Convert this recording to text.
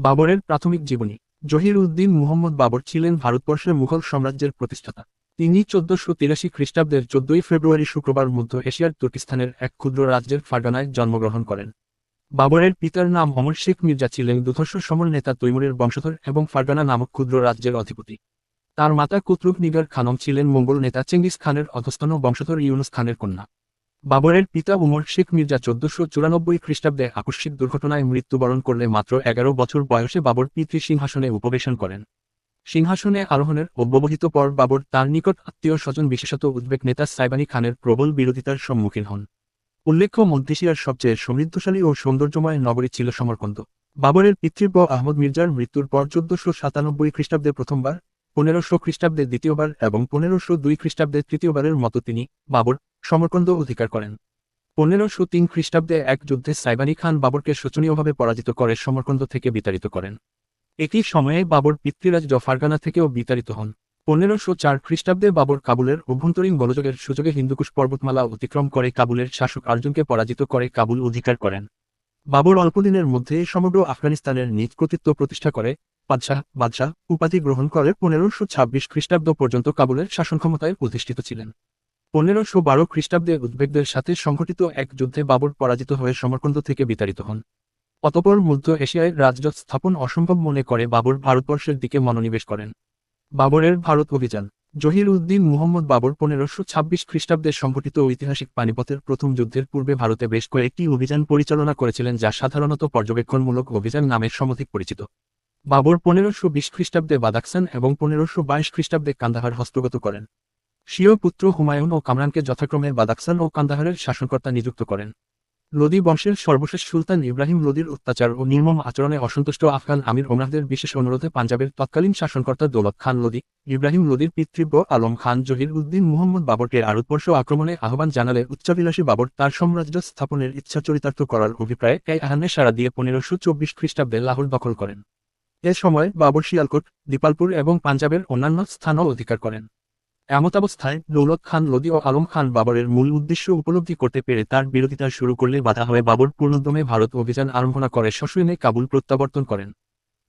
বাবরের প্রাথমিক জীবনী। জহির উদ্দিন মুহম্মদ বাবর ছিলেন ভারতবর্ষের মুঘল সাম্রাজ্যের প্রতিষ্ঠাতা। তিনি চোদ্দশো তিরাশি খ্রিস্টাব্দের চোদ্দই ফেব্রুয়ারি শুক্রবার মধ্য এশিয়ার তুর্কিস্তানের এক ক্ষুদ্র রাজ্যের ফারগানায় জন্মগ্রহণ করেন। বাবরের পিতার নাম অমর শেখ মির্জা ছিলেন দুধর্ষ সমর নেতা তৈমুরের বংশধর এবং ফারগানা নামক ক্ষুদ্র রাজ্যের অধিপতি। তার মাতা কুতরুক নিগার খানম ছিলেন মঙ্গল নেতা চেঙ্গিস খানের অধস্তন বংশধর ইউনুস খানের কন্যা। বাবরের পিতা উমর শেখ মির্জা চোদ্দশো চুরানব্বই খ্রিস্টাব্দে আকস্মিক দুর্ঘটনায় মৃত্যুবরণ করলে মাত্র এগারো বছর বয়সে বাবর পিতৃ সিংহাসনে উপবেশন করেন। সিংহাসনে আরোহণের অব্যবহিত পর বাবর তার নিকট আত্মীয় স্বজন, বিশেষত উদ্বেগ নেতা সাইবানি খানের প্রবল বিরোধিতার সম্মুখীন হন। উল্লেখ্য মধ্যেশিয়ার সবচেয়ে সমৃদ্ধশালী ও সৌন্দর্যময় নগরী ছিল সমরকন্দ। বাবরের পিতৃব্য আহমদ মির্জার মৃত্যুর পর চোদ্দশো সাতানব্বই খ্রিস্টাব্দে প্রথমবার, পনেরোশো খ্রিস্টাব্দে দ্বিতীয়বার এবং পনেরোশো দুই খ্রিস্টাব্দে তৃতীয়বারের মতো তিনি বাবর সমরকন্দ অধিকার করেন। পনেরোশো তিন খ্রিস্টাব্দে এক যুদ্ধে সাইবানি খান বাবরকে শোচনীয়ভাবে পরাজিত করে সমরকন্দ থেকে বিতাড়িত করেন। একই সময়ে বাবর পিতৃরাজ জফারগানা থেকেও বিতাড়িত হন। পনেরোশো চার খ্রিস্টাব্দে বাবর কাবুলের অভ্যন্তরীণ গোলযোগের সুযোগে হিন্দুকুশ পর্বতমালা অতিক্রম করে কাবুলের শাসক আর্জুনকে পরাজিত করে কাবুল অধিকার করেন। বাবর অল্পদিনের মধ্যে সমগ্র আফগানিস্তানের নিজ কর্তৃত্ব প্রতিষ্ঠা করে, বাদশাহ বাদশাহ উপাধি গ্রহণ করে পনেরোশো ছাব্বিশ খ্রিস্টাব্দ পর্যন্ত কাবুলের শাসন ক্ষমতায় প্রতিষ্ঠিত ছিলেন। পনেরোশো বারো খ্রিস্টাব্দে উদ্বেগদের সাথে সংঘটিত এক যুদ্ধে বাবর পরাজিত হয়ে সমরকন্দ থেকে বিতাড়িত হন। অতপর মধ্য এশিয়ায় রাজজট স্থাপন অসম্ভব মনে করে বাবর ভারতবর্ষের দিকে মনোনিবেশ করেন। বাবরের ভারত অভিযান। জহির উদ্দিন মুহম্মদ বাবর পনেরোশো ছাব্বিশ খ্রিস্টাব্দে সংঘটিত ঐতিহাসিক পানিপথের প্রথম যুদ্ধের পূর্বে ভারতে বেশ কয়েকটি অভিযান পরিচালনা করেছিলেন যা সাধারণত পর্যবেক্ষণমূলক অভিযান নামের সমধিক পরিচিত। বাবর পনেরোশো বিশ খ্রিস্টাব্দে বাদাকসান এবং পনেরোশো বাইশ খ্রিস্টাব্দে কান্দাহার হস্তগত করেন। স্বীয় পুত্র হুমায়ুন ও কামরানকে যথাক্রমে বাদাকসান ও কান্দাহারের শাসনকর্তা নিযুক্ত করেন। লোদি বংশের সর্বশেষ সুলতান ইব্রাহিম লোদির অত্যাচার ও নির্মম আচরণে অসন্তুষ্ট আফগান আমির ওমরাহদের বিশেষ অনুরোধে পাঞ্জাবের তৎকালীন শাসনকর্তা দৌলত খান লোদি, ইব্রাহিম লোদির পিতৃব্য আলম খান জহির উদ্দিন মুহম্মদ বাবরকে ভারতবর্ষ আক্রমণে আহ্বান জানালে উচ্চাভিলাষী বাবর তার সাম্রাজ্য স্থাপনের ইচ্ছা চরিতার্থ করার অভিপ্রায়ে এই আহানে সাড়া দিয়ে পনেরোশো চব্বিশ খ্রিস্টাব্দে লাহোর দখল করেন। এ সময় বাবর শিয়ালকোট, দীপালপুর এবং পাঞ্জাবের অন্যান্য স্থানও অধিকার করেন। এমতাবস্থায় দৌলত খান লোদি ও আলম খান বাবরের মূল উদ্দেশ্য উপলব্ধি করতে পেরে তার বিরোধিতা শুরু করলে বাধা হয়ে বাবর পূর্ণোদ্যমে ভারত অভিযান আরম্ভনা করে শশুইনে কাবুল প্রত্যাবর্তন করেন।